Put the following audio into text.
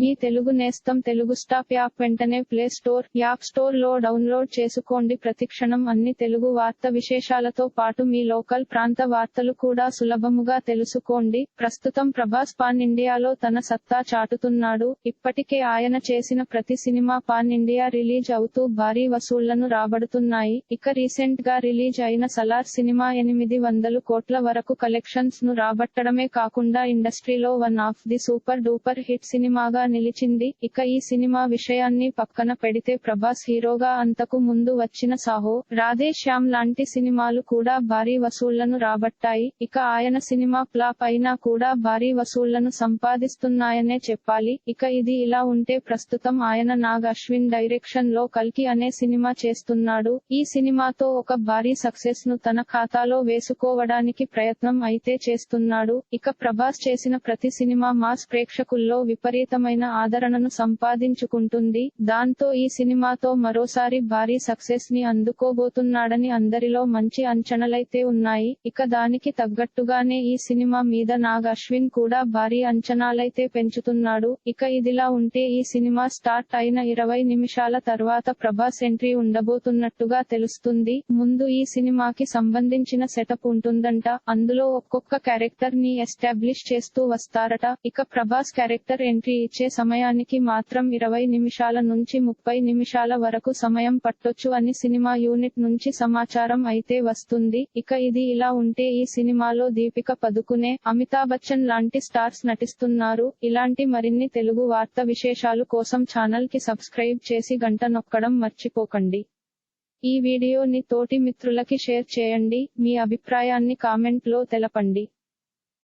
మీ తెలుగు నేస్తం Telugu stop app వెంటనే play store app స్టోర్లో డౌన్లోడ్ చేసుకోండి. ప్రతిక్షణం అన్ని తెలుగు వార్త విశేషాలతో పాటు మీ లోకల్ ప్రాంత వార్తలు కూడా సులభముగా తెలుసుకోండి. ప్రస్తుతం ప్రభాస్ పాన్ ఇండియాలో తన సత్తా చాటుతున్నాడు. ఇప్పటికే ఆయన చేసిన ప్రతి సినిమా పాన్ ఇండియా రిలీజ్ అవుతూ భారీ వసూళ్ళను రాబడుతున్నాయి. ఇక రీసెంట్గా రిలీజ్ అయిన సలార్ సినిమా ఎనిమిది వందలు కోట్ల వరకు కలెక్షన్స్ను రాబట్టడమే కాకుండా ఇండస్ట్రీలో one of the super duper hit సినిమాగా నిలిచింది. ఇక ఈ సినిమా విషయాన్ని పక్కన పెడితే ప్రభాస్ హీరోగా అంతకు ముందు వచ్చిన సాహో రాధే శ్యామ్ లాంటి సినిమాలు కూడా భారీ వసూళ్ళను రాబట్టాయి. ఇక ఆయన సినిమా ఫ్లాప్ అయినా కూడా భారీ వసూళ్ళను సంపాదిస్తున్నాయనే చెప్పాలి. ఇక ఇది ఇలా ఉంటే ప్రస్తుతం ఆయన నాగ్ అశ్విన్ డైరెక్షన్లో కల్కి అనే సినిమా చేస్తున్నాడు. ఈ సినిమాతో ఒక భారీ సక్సెస్ను తన ఖాతాలో వేసుకోవడానికి ప్రయత్నం అయితే చేస్తున్నాడు. ఇక ప్రభాస్ చేసిన ప్రతి సినిమా మాస్ ప్రేక్షకుల్లో విపరీతమైన ఆదరణను సంపాదించుకుంటుంది. దాంతో ఈ సినిమాతో మరోసారి భారీ సక్సెస్ని అందుకోబోతున్నాడని అందరిలో మంచి అంచనాలైతే ఉన్నాయి. ఇక దానికి తగ్గట్టుగానే ఈ సినిమా మీద నాగ్ అశ్విన్ కూడా భారీ అంచనాలైతే పెంచుతున్నాడు. ఇక ఇదిలా ఉంటే ఈ సినిమా స్టార్ట్ అయిన ఇరవై నిమిషాల తర్వాత ప్రభాస్ ఎంట్రీ ఉండబోతున్నట్టుగా తెలుస్తుంది. ముందు ఈ సినిమాకి సంబంధించిన సెటప్ ఉంటుందంట. అందులో ఒక్కొక్క క్యారెక్టర్ని ఎస్టాబ్లిష్ చేస్తూ వస్తారట. ఇక ప్రభాస్ క్యారెక్టర్ ఎంట్రీ సమయానికి మాత్రం ఇరవై నిమిషాల నుంచి ముప్పై నిమిషాల వరకు సమయం పట్టొచ్చు అని సినిమా యూనిట్ నుంచి సమాచారం అయితే వస్తుంది. ఇక ఇది ఇలా ఉంటే ఈ సినిమాలో దీపిక పదుకునే అమితాబ్ బచ్చన్ లాంటి స్టార్స్ నటిస్తున్నారు. ఇలాంటి మరిన్ని తెలుగు వార్త విశేషాలు కోసం ఛానల్కి సబ్స్క్రైబ్ చేసి గంట నొక్కడం మర్చిపోకండి. ఈ వీడియోని తోటి మిత్రులకి షేర్ చేయండి. మీ అభిప్రాయాన్ని కామెంట్లో తెలపండి.